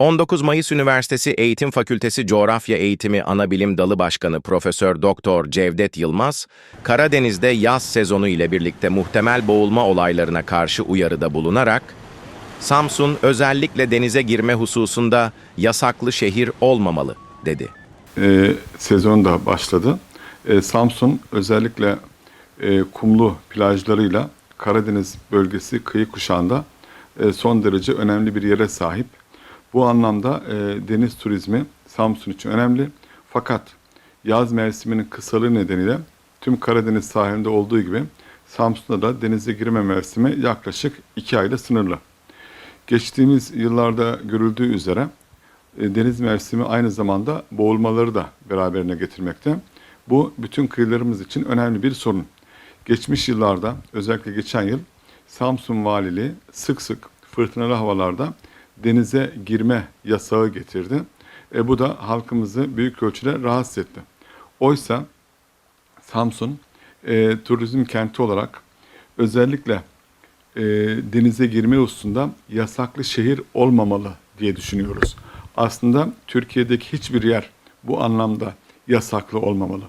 19 Mayıs Üniversitesi Eğitim Fakültesi Coğrafya Eğitimi Anabilim Dalı Başkanı Profesör Doktor Cevdet Yılmaz, Karadeniz'de yaz sezonu ile birlikte muhtemel boğulma olaylarına karşı uyarıda bulunarak, Samsun özellikle denize girme hususunda yasaklı şehir olmamalı, dedi. e, sezon da başladı. E, Samsun özellikle e, kumlu plajlarıyla Karadeniz bölgesi kıyı kuşağında e, son derece önemli bir yere sahip. Bu anlamda e, deniz turizmi Samsun için önemli. Fakat yaz mevsiminin kısalığı nedeniyle tüm Karadeniz sahilinde olduğu gibi Samsun'da da denize girme mevsimi yaklaşık iki ayla sınırlı. Geçtiğimiz yıllarda görüldüğü üzere e, deniz mevsimi aynı zamanda boğulmaları da beraberine getirmekte. Bu bütün kıyılarımız için önemli bir sorun. Geçmiş yıllarda özellikle geçen yıl Samsun Valiliği sık sık fırtınalı havalarda denize girme yasağı getirdi. E, bu da halkımızı büyük ölçüde rahatsız etti. Oysa Samsun e, turizm kenti olarak özellikle e, denize girme hususunda yasaklı şehir olmamalı diye düşünüyoruz. Aslında Türkiye'deki hiçbir yer bu anlamda yasaklı olmamalı.